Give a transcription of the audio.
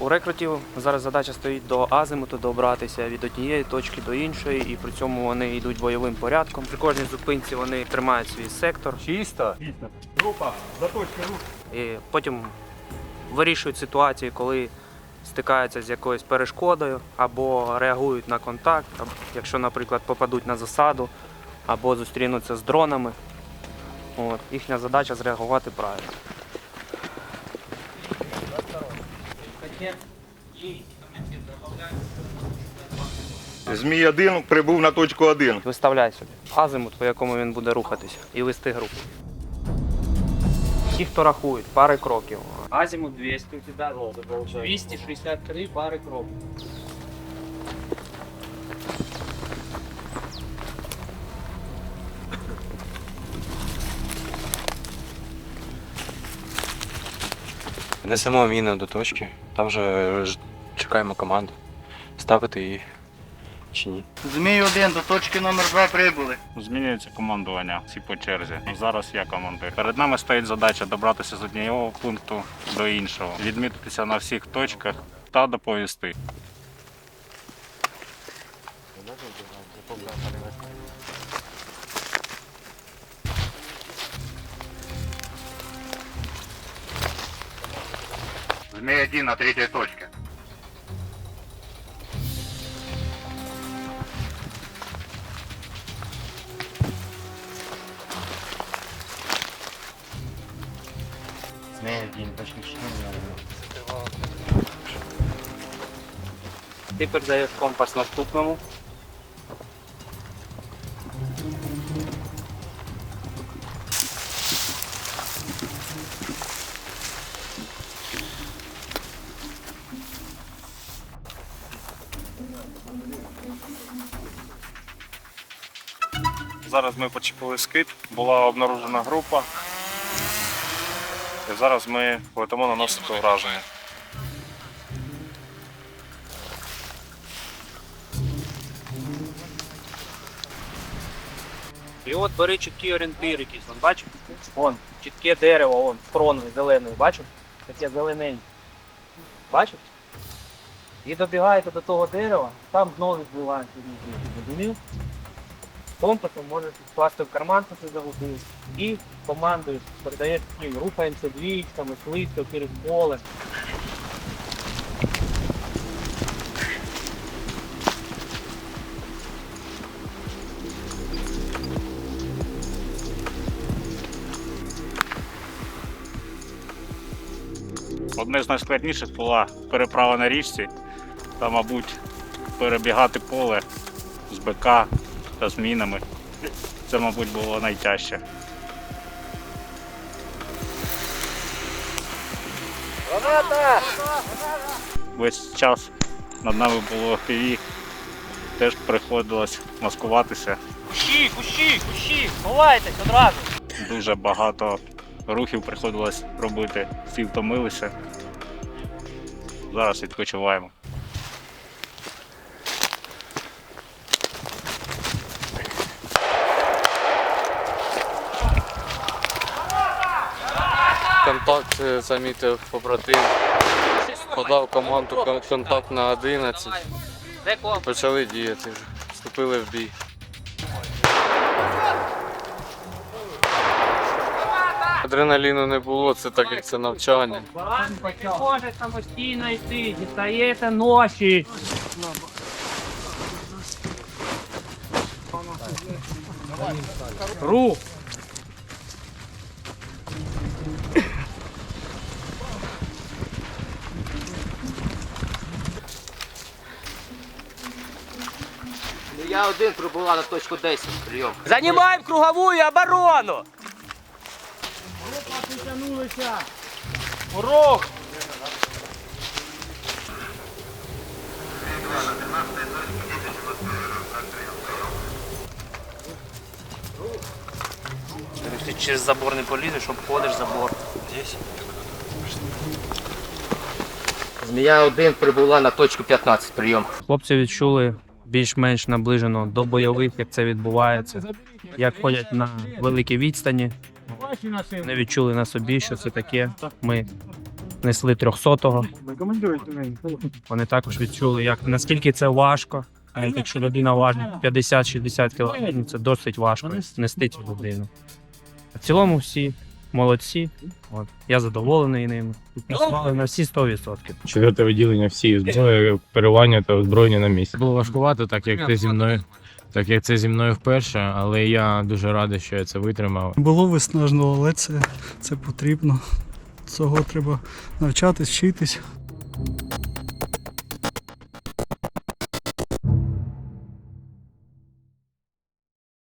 У рекрутів зараз задача стоїть до азимуту добратися від однієї точки до іншої, і при цьому вони йдуть бойовим порядком. При кожній зупинці вони тримають свій сектор Чисто. Група, за точки рух. і потім вирішують ситуації, коли стикаються з якоюсь перешкодою або реагують на контакт, якщо, наприклад, попадуть на засаду або зустрінуться з дронами. От, їхня задача зреагувати правильно. Змій 1 прибув на точку 1. Виставляй собі азимут, по якому він буде рухатися, і вести групу. Ті, хто рахують, пари кроків. Азимут 200 у тебе 263 пари кроків. Несемо міну до точки. Там вже чекаємо команду. Ставити її чи ні. Змій 1 до точки номер 2 прибули. Змінюється командування всі по черзі. Зараз я командир. Перед нами стоїть задача добратися з одного пункту до іншого, відмітитися на всіх точках та доповісти. Змій 1 на третій точці. Змій 1, точка 4. Ти передаєш компас наступному. Зараз ми почепили скид, була обнаружена група. І зараз ми летимо наносити враження. І от бери чіткі орієнтири якісь, вон, бачиш? Вон, чітке дерево, вон, з кроною зеленою, бачиш? Таке зелененьке. Бачиш? І добігаєте до того дерева, там знову відбувається зрозумів? Компасом можеш вкласти в карман, що ти загубив, і командуєш, передаєш ціль, рухаємося двічками, швидко, через поле. Одне з найскладніших була переправа на річці та, мабуть, перебігати поле з БК та з мінами. Це, мабуть, було найтяжче. Граната! Весь час над нами було ПВ, теж приходилось маскуватися. Кущі, кущі, кущі, ховайтесь одразу. Дуже багато рухів приходилось робити, всі втомилися. Зараз відпочиваємо. Контакт е, замітив побратим. Подав команду контакт на 11. Почали діяти вже. Вступили в бій. Адреналіну не було, це так як це навчання. Не може самостійно йти, дістаєте ноші. Рух! Я один прибула на точку 10. Прийом. Занимаем круговую оборону! Урок! Ти через забор не полізеш, обходиш забор. Змія 1 прибула на точку 15. Прийом. Хлопці відчули більш-менш наближено до бойових, як це відбувається, як ходять на великій відстані. Не відчули на собі, що це таке. Ми несли 300-го. Вони також відчули, як наскільки це важко. А якщо людина важить 50-60 кг, це досить важко нести цю людину. В цілому всі молодці. От. Я задоволений ними. Працювали на всі 100%. Четверте відділення всі зброї, керування та озброєння на місці. Було важкувато, так як це зі мною, так як це зі мною вперше, але я дуже радий, що я це витримав. Було виснажно, але це, це потрібно. Цього треба навчатись, вчитись.